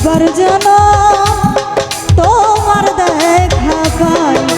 আবার যেন তোমার দেখা পাই।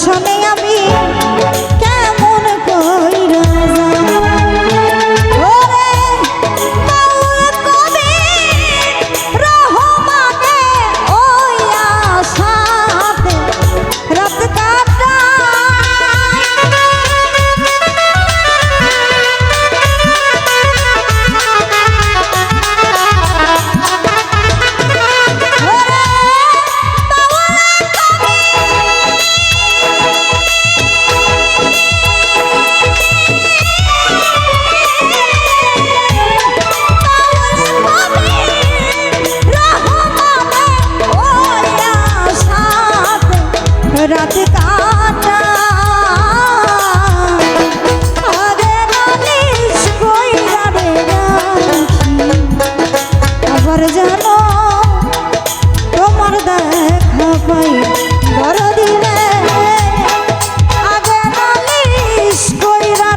chamei. রাত কাটা। আবার জানো তোমার দেখা পাই বড় দিনে আগে নালিশ কইরা